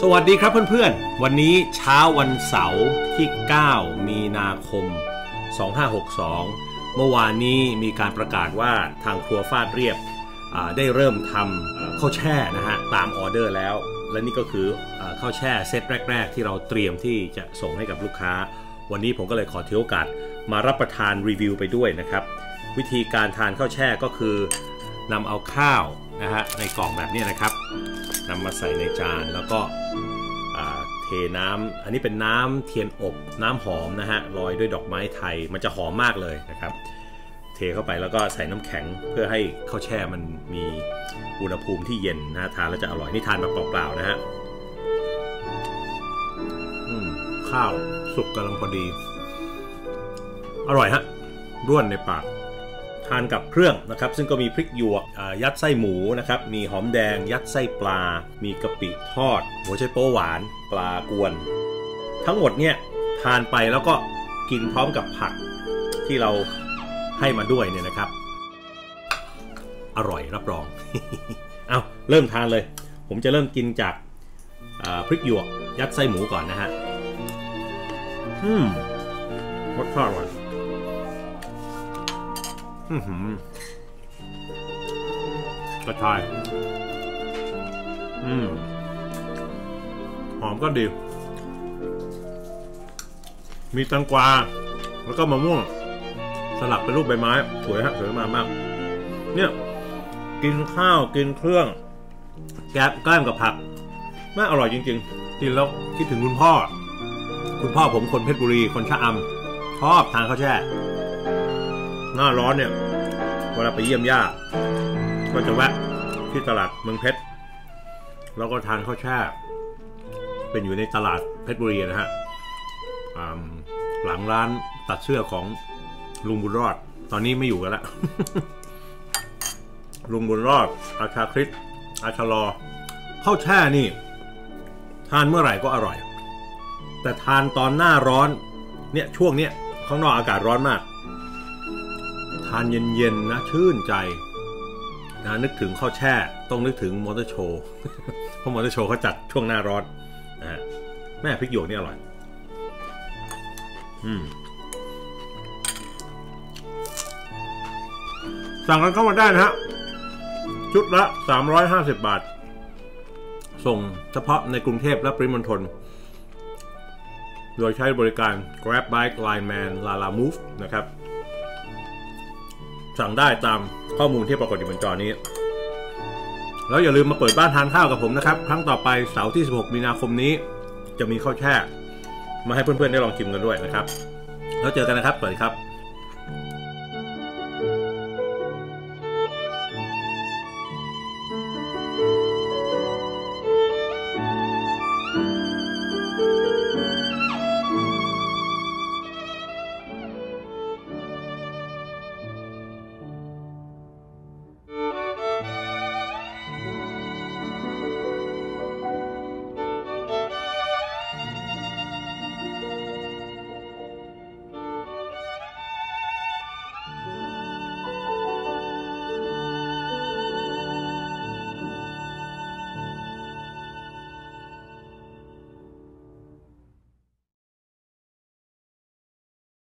สวัสดีครับเพื่อนๆ วันนี้เช้าวันเสาร์ที่ 9 มีนาคม 2562 เมื่อวานนี้มีการประกาศว่าทางครัวฟาดเรียบได้เริ่มทำข้าวแช่นะฮะตามออเดอร์แล้ว และนี่ก็คือข้าวแช่เซตแรก ๆ ที่เราเตรียมที่จะส่งให้กับลูกค้า วันนี้ผมก็เลยขอถือโอกาสมารับประทานรีวิวไปด้วยนะครับ วิธีการทานข้าวแช่ก็คือนำเอาข้าวนะฮะในกล่องแบบนี้นะครับ นำมาใส่ในจานแล้วก็เทน้ำอันนี้เป็นน้ำเทียนอบน้ำหอมนะฮะโรยด้วยดอกไม้ไทยมันจะหอมมากเลยนะครับ เทเข้าไปแล้วก็ใส่น้ำแข็งเพื่อให้ข้าวแช่มันมีอุณหภูมิที่เย็นนะทานแล้วจะอร่อยนี่ทานแบบเปล่าๆนะฮะข้าวสุกกำลังพอดี อร่อยฮะร่วนในปาก ทานกับเครื่องนะครับ ซึ่งก็มีพริกหยวกยัดไส้หมูนะครับ มีหอมแดง ยัดไส้ปลา มีกะปิทอด หัวไชโป๊หวาน ปลากวน ทั้งหมดเนี่ยทานไปแล้วก็กินพร้อมกับผักที่เราให้มาด้วยเนี่ยนะครับ อร่อยรับรอง เอาเริ่มทานเลย ผมจะเริ่มกินจากพริกหยวกยัดไส้หมูก่อนนะฮะ อืมรสชาติอร่อย กระชาย อืม หอมก็ดี มีตังกวา แล้วก็มะม่วง สลับเป็นรูปใบไม้ สวยฮะ สวยมากมาก เนี่ย กินข้าวกินเครื่อง แกบกล้มกับผักน่าอร่อยจริง ๆ กินแล้วคิดถึงคุณพ่อ คุณพ่อผมคนเพชรบุรี คนชะอำชอบทานข้าวแช่ หน้าร้อนเนี่ย เวลาไปเยี่ยมย่า ก็จะแวะที่ตลาดเมืองเพชร แล้วก็ทานข้าวแช่ เป็นอยู่ในตลาดเพชรบุรีนะฮะหลังร้านตัดเสื้อของลุงบุญรอด ตอนนี้ไม่อยู่กันละลุงบุญรอด อาชาคริสอาชาลอข้าวแช่นี่ ทานเมื่อไหร่ก็อร่อย แต่ทานตอนหน้าร้อน เนี่ยช่วงเนี้ยข้างนอกอากาศร้อนมากานเย็นๆนะชื่นใจนะนึกถึงข้าวแช่ต้องนึกถึงมอเตอร์โชว์เพราะมอเตอร์โชว์เขาจัดช่วงหน้าร้อนนะฮะแม่พริกหยวกนี่อร่อย อืมสั่งกันเข้ามาได้นะฮะ ชุดละ 350 บาท ส่งเฉพาะในกรุงเทพและปริมณฑลโดยใช้บริการ Grab Bike Line Man Lala Move นะครับ สั่งได้ตามข้อมูลที่ปรากฏอยู่บนจอนี้ แล้วอย่าลืมมาเปิดบ้านทานข้าวกับผมนะครับ ครั้งต่อไปเสาร์ที่ 16 มีนาคมนี้ จะมีข้าวแช่มาให้เพื่อนๆได้ลองชิมกันด้วยนะครับ แล้วเจอกันนะครับ สวัสดีครับ